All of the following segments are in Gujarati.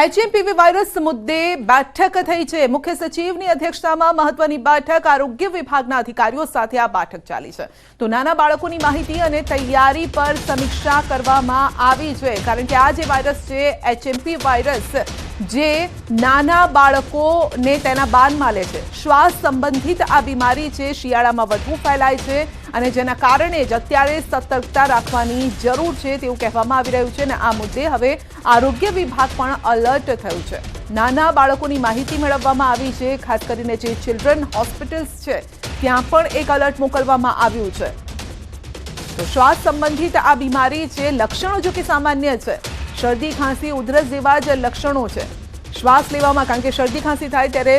એચએમપીવી વાયરસ મુદ્દે બેઠક થઈ છે. મુખ્ય સચિવની અધ્યક્ષતામાં મહત્વની બેઠક આરોગ્ય વિભાગના અધિકારીઓ સાથે આ બેઠક ચાલી છે. તો નાના બાળકોની માહિતી અને તૈયારી પર સમીક્ષા કરવામાં આવી છે. કારણ કે આ જે વાયરસ છે એચએમપી વાયરસ, જે નાના બાળકોને તેના બાનમાં લે છે. શ્વાસ સંબંધિત આ બીમારી છે, શિયાળામાં વધુ ફેલાય છે અને જેના કારણે જ અત્યારે સતર્કતા રાખવાની જરૂર છે તેવું કહેવામાં આવી રહ્યું છે અને આ મુદ્દે હવે આરોગ્ય વિભાગ પણ અલર્ટ થયું છે. નાના બાળકોની માહિતી મેળવવામાં આવી છે, ખાસ કરીને જે ચિલ્ડ્રન હોસ્પિટલ્સ છે, ત્યાં પણ એક અલર્ટ મોકલવામાં આવ્યું છે. તો શ્વાસ સંબંધિત આ બીમારી છે, લક્ષણો જો કે સામાન્ય છે. શરદી, ખાંસી, ઉધરસ જેવા જ લક્ષણો છે. શ્વાસ લેવામાં, કારણ કે શરદી ખાંસી થાય ત્યારે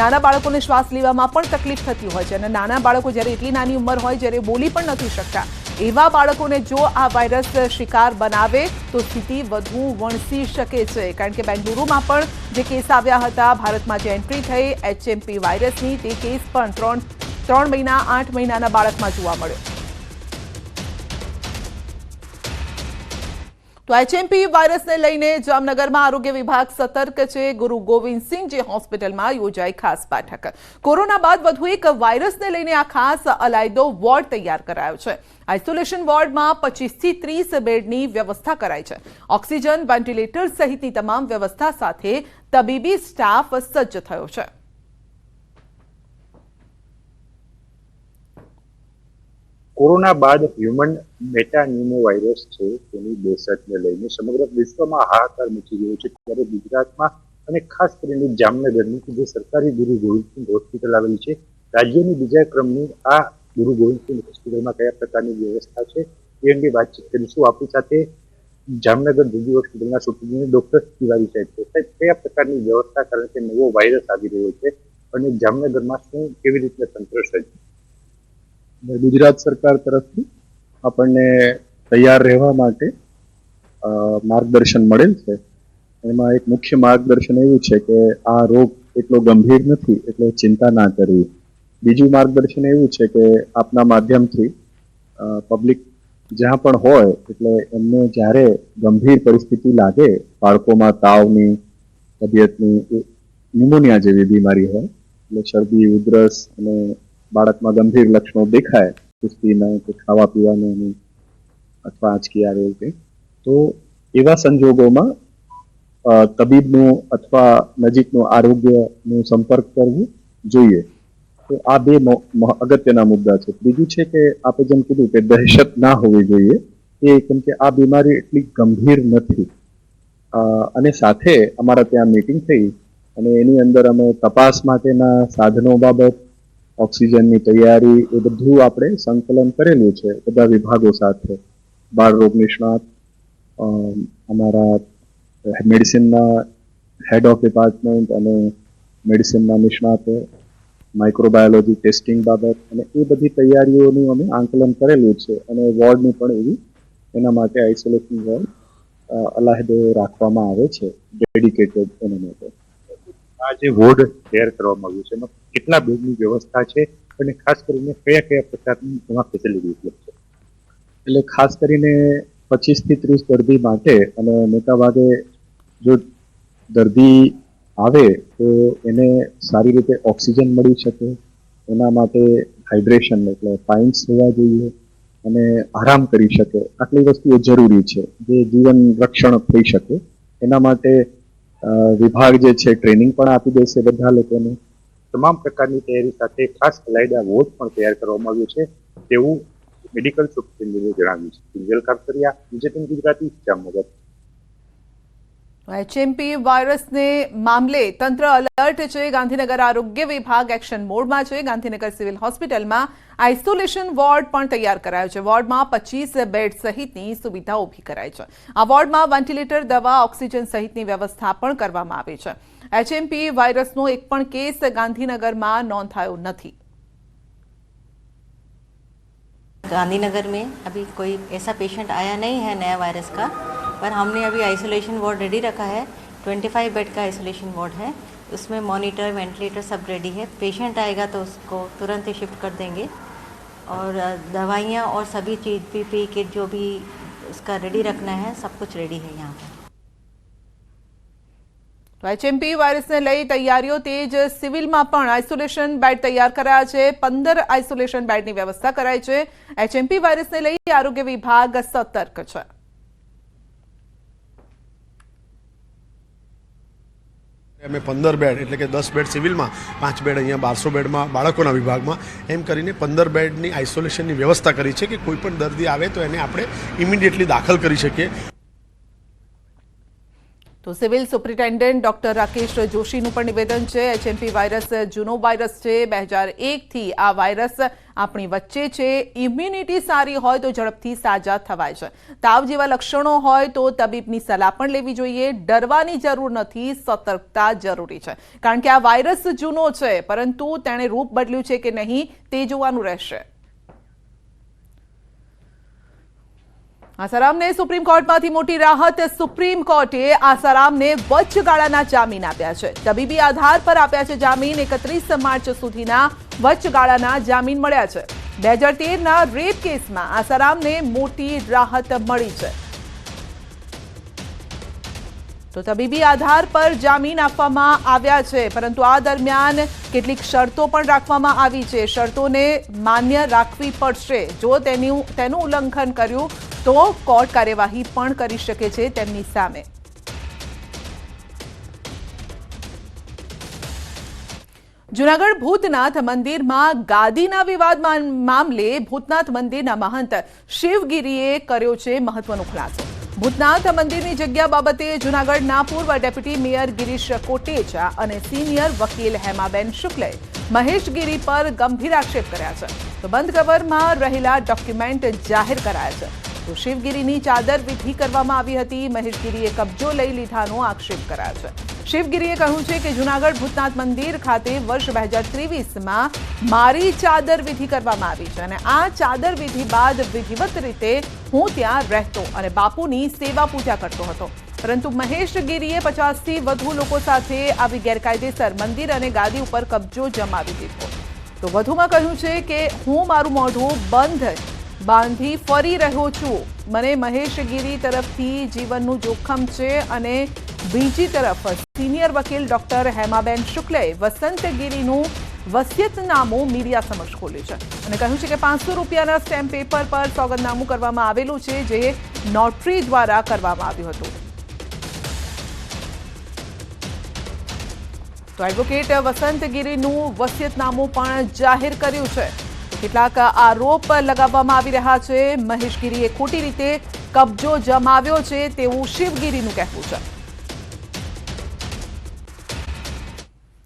નાના બાળકોને શ્વાસ લેવામાં પણ તકલીફ થતી હોય છે. અને નાના બાળકો જ્યારે એટલી નાની ઉંમર હોય, જ્યારે બોલી પણ નથી શકતા, એવા બાળકોને જો આ વાયરસ શિકાર બનાવે, તો સ્થિતિ વધુ વણસી શકે છે. કારણ કે બેંગલુરુમાં પણ જે કેસ આવ્યા હતા, ભારતમાં જે એન્ટ્રી થઈ, એચએમપી વાયરસની, તે કેસ પણ ત્રણ ત્રણ મહિના, આઠ મહિનાના બાળકમાં જોવા મળ્યો. તો એચએમપી વાયરસને લઈને જામનગરમાં આરોગ્ય વિભાગ સતર્ક છે. ગુરુ ગોવિંદસિંહ જે હોસ્પિટલમાં યોજાઈ ખાસ બેઠક. કોરોના બાદ વધુ એક વાયરસને લઈને આ ખાસ અલાયદો વોર્ડ તૈયાર કરાયો છે. આઇસોલેશન વોર્ડમાં પચીસથી ત્રીસ બેડની વ્યવસ્થા કરાઈ છે. ઓક્સિજન, વેન્ટિલેટર સહિતની તમામ વ્યવસ્થા સાથે તબીબી સ્ટાફ સજ્જ થયો છે. કોરોના બાદ હ્યુમન મેટાન્યુમો વાયરસ છે, તેની દહેશતને લઈને સમગ્ર વિશ્વમાં હાહાકાર મચી ગયો છે. ત્યારે ગુજરાતમાં અને ખાસ કરીને જામનગરની જે સરકારી ગુરુ ગોવિંદસિંહ હોસ્પિટલ આવેલી છે, રાજ્યની બીજા ક્રમની આ ગુરુ ગોવિંદસિંહ હોસ્પિટલમાં કયા પ્રકારની વ્યવસ્થા છે, એ અંગે વાતચીત કરીશું. આપણી સાથે જામનગર દિલ્હી હોસ્પિટલના સુપ્રિન્ટેન્ડન્ટ ડોક્ટર તિવારી સાહેબ છે. સાહેબ, કયા પ્રકારની વ્યવસ્થા કારણ કે નવો વાયરસ આવી રહ્યો છે અને જામનગરમાં શું કેવી રીતે તંત્ર સજ્જ ગુજરાત સરકાર તરફથી આપણને તૈયાર રહેવા માટે માર્ગદર્શન મળેલ છે. એમાં એક મુખ્ય માર્ગદર્શન એવું છે કે આ રોગ એટલો ગંભીર નથી, એટલે ચિંતા ના કરવી. બીજું માર્ગદર્શન એવું છે કે આપના માધ્યમથી પબ્લિક જ્યાં પણ હોય, એટલે એમને જ્યારે ગંભીર પરિસ્થિતિ લાગે, બાળકોમાં તાવની, તબિયતની ન્યુમોનિયા જેવી બીમારી હોય, એટલે શરદી, ઉધરસ અને બાળકમાં ગંભીર લક્ષણો દેખાય સુસ્તીના કે ખાવા પીવાનું અથવા આંચકી આવે કંઈ તો એવા સંજોગોમાં તબીબનું અથવા નજીકનું આરોગ્યનું સંપર્ક કરવું જોઈએ. તો આ બે અગત્યના મુદ્દા છે. બીજું છે કે આપણે જેમ કીધું કે દહેશત ના હોવી જોઈએ, એ કેમ કે આ બીમારી એટલી ગંભીર નથી. અને સાથે અમારા ત્યાં મીટિંગ થઈ અને એની અંદર અમે તપાસ માટેના સાધનો બાબત ઓક્સિજનની તૈયારી એ બધું આપણે સંકલન કરેલું છે બધા વિભાગો સાથે. બાળ રોગ નિષ્ણાત અમારા મેડિસિનના હેડ ઓફ ડિપાર્ટમેન્ટ અને મેડિસિનના નિષ્ણાતો માઇક્રોબાયોલોજી ટેસ્ટિંગ બાબત અને એ બધી તૈયારીઓનું અમે આંકલન કરેલું છે અને વોર્ડની પણ એવી એના માટે આઇસોલેશન વોર્ડ અલાહદે રાખવામાં આવે છે ડેડિકેટેડ એના માટે. આ જે વોર્ડ તૈયાર કરવામાં આવ્યું છે, એમાં કેટલા બેડની વ્યવસ્થા છે અને ખાસ કરીને કયા કયા પ્રકારની એમાં ફેસિલિટી ઉપલબ્ધ છે? એટલે ખાસ કરીને પચીસથી ત્રીસ દર્દી માટે અને મોટા ભાગે જો દર્દી આવે તો એને સારી રીતે ઓક્સિજન મળી શકે, એના માટે હાઇડ્રેશન એટલે પાઇન્સ હોવા જોઈએ અને આરામ કરી શકે. આટલી વસ્તુઓ જરૂરી છે, જે જીવન રક્ષણ થઈ શકે. એના માટે વિભાગ જે છે ટ્રેનિંગ પણ આપી દેશે બધા લોકોને. તમામ પ્રકારની તૈયારી સાથે ખાસ અલાયદા વોર્ડ પણ તૈયાર કરવામાં આવ્યો છે, તેવું મેડિકલ સુપ્રિન્ટેન્ડન્ટે જણાવ્યું છે. કિંજલ કાપકરિયા વિજેતન ગુજરાતી, જામનગર. એચએમપી વાયરસને મામલે તંત્ર અલર્ટ છે ગાંધીનગર આરોગ્ય વિભાગ એક્શન મોડમાં છે ગાંધીનગર સિવિલ હોસ્પિટલમાં આઇસોલેશન વોર્ડ પણ તૈયાર કરાયો છે વોર્ડમાં પચીસ બેડ સહિતની સુવિધા ઊભી કરાઈ છે આ વોર્ડમાં વેન્ટિલેટર દવા ઓક્સિજન સહિતની વ્યવસ્થા પણ કરવામાં આવી છે એચએમપી વાયરસનો એક પણ કેસ ગાંધીનગરમાં નોંધાયો નથી गांधीनगर में अभी कोई ऐसा पेशेंट आया नहीं है नया वायरस का पर हमने अभी आइसोलेशन वार्ड रेडी रखा है 25 बेड का आइसोलेशन वार्ड है उसमें मॉनिटर वेंटिलेटर सब रेडी है पेशेंट आएगा तो उसको तुरंत ही शिफ्ट कर देंगे और अ, दवाइयाँ और सभी चीज़ पी पी किट जो भी उसका रेडी रखना है सब कुछ रेडी है यहाँ पर તો એચએમપી વાયરસને લઈ તૈયારીઓ તેજ સિવિલમાં પણ આઇસોલેશન બેડ તૈયાર કરાયા છે પંદર આઇસોલેશન બેડની વ્યવસ્થા કરાઈ છે એચએમપી વાયરસને લઈ આરોગ્ય વિભાગ સતર્ક છે અમે પંદર બેડ, એટલે કે દસ બેડ સિવિલમાં, પાંચ બેડ અહીંયા બારસો બેડમાં, બાળકોના વિભાગમાં, એમ કરીને પંદર બેડની આઇસોલેશનની વ્યવસ્થા કરી છે કે કોઈ પણ દર્દી આવે તો એને આપણે ઇમિડિયેટલી દાખલ કરી શકીએ. તો સિવિલ સુપ્રિન્ટેન્ડન્ટ ડોક્ટર રાકેશ જોશીનું પણ નિવેદન છે. એચએમપી વાયરસ જૂનો વાયરસ છે. બે હજાર એકથી આ વાયરસ આપણી વચ્ચે છે. ઇમ્યુનિટી સારી હોય તો ઝડપથી સાજા થવાય છે. તાવ જેવા લક્ષણો હોય તો તબીબની સલાહ પણ લેવી જોઈએ. ડરવાની જરૂર નથી. સતર્કતા જરૂરી છે. કારણ કે આ વાયરસ જૂનો છે, પરંતુ તેણે રૂપ બદલ્યું છે કે નહીં તે જોવાનું રહેશે. આસારામને સુપ્રીમ કોર્ટમાંથી મોટી રાહત. સુપ્રીમ કોર્ટે આસારામને વચ્ચગાળાના જામીન આપ્યા છે. તબીબી આધાર પર આપ્યા છે જામીન. એકત્રીસ માર્ચ સુધીના વચ્ચગાળાના જામીન મળ્યા છે. બે હજાર તેરના રેપ કેસમાં આસારામને મોટી રાહત મળી છે. તો તબીબી આધાર પર જામીન આપવામાં આવ્યા છે. પરંતુ આ દરમિયાન કેટલીક શરતો પણ રાખવામાં આવી છે. શરતોને માન્ય રાખવી પડશે. જો તેનું તેનું ઉલ્લંઘન કર્યું તો કોર્ટ કાર્યવાહી પણ કરી શકે છે તેમની સામે. જુનાગઢ ભૂતનાથ મંદિરમાં ગાદીના વિવાદ મામલે ભૂતનાથ મંદિરના મહંત શિવગીરીએ કર્યો છે મહત્વનો ખુલાસો. ભૂતનાથ મંદિરની જગ્યા બાબતે જુનાગઢના પૂર્વ ડેપ્યુટી મેયર ગિરીશ કોટેચા અને સિનિયર વકીલ હેમાબેન શુક્લે મહેશગીરી પર ગંભીર આક્ષેપ કર્યા છે. તો બંધ કવરમાં રહેલા ડોક્યુમેન્ટ જાહેર કરાયા છે. તો શિવગીરીની ચાદર વિધિ કરવામાં આવી હતી. મહેશગીરીએ કબજો લઈ લીધાનો આક્ષેપ કરાયો છે. શિવગીરીએ કહ્યું છે કે જુનાગઢ ભૂતનાથ મંદિર ખાતે વર્ષ બે હજાર ત્રેવીસમાં મારી ચાદર વિધિ કરવામાં આવી છે અને આ ચાદર વિધિ બાદ વિધિવત રીતે હું ત્યાં રહેતો અને બાપુની સેવા પૂજા કરતો હતો. પરંતુ મહેશગીરીએ પચાસથી વધુ લોકો સાથે આવી ગેરકાયદેસર મંદિર અને ગાદી ઉપર કબજો જમાવી દીધો. તો વધુમાં કહ્યું છે કે હું મારું મોઢું બંધ બાંધી ફરી રહ્યો છું. મને મહેશગીરી તરફથી જીવનનું જોખમ છે અને બીજી તરફ સિનિયર વકીલ ડોક્ટર હેમાબેન શુક્લે વસંતગીરીનું વસિયતનામું મીડિયા સમક્ષ ખોલ્યું છે અને કહ્યું છે કે પાંચસો રૂપિયાના સ્ટેમ્પ પેપર પર સોગંદનામું કરવામાં આવેલું છે જે નોટરી દ્વારા કરવામાં આવ્યું હતું. તો એડવોકેટ વસંતગીરીનું વસિયતનામું પણ જાહેર કર્યું છે. કેટલાક આરોપ લગાવવામાં આવી રહ્યા છે. મહેશગીરીએ ખોટી રીતે કબજો જમાવ્યો છે તેવું શિવગીરીનું કહેવું છે.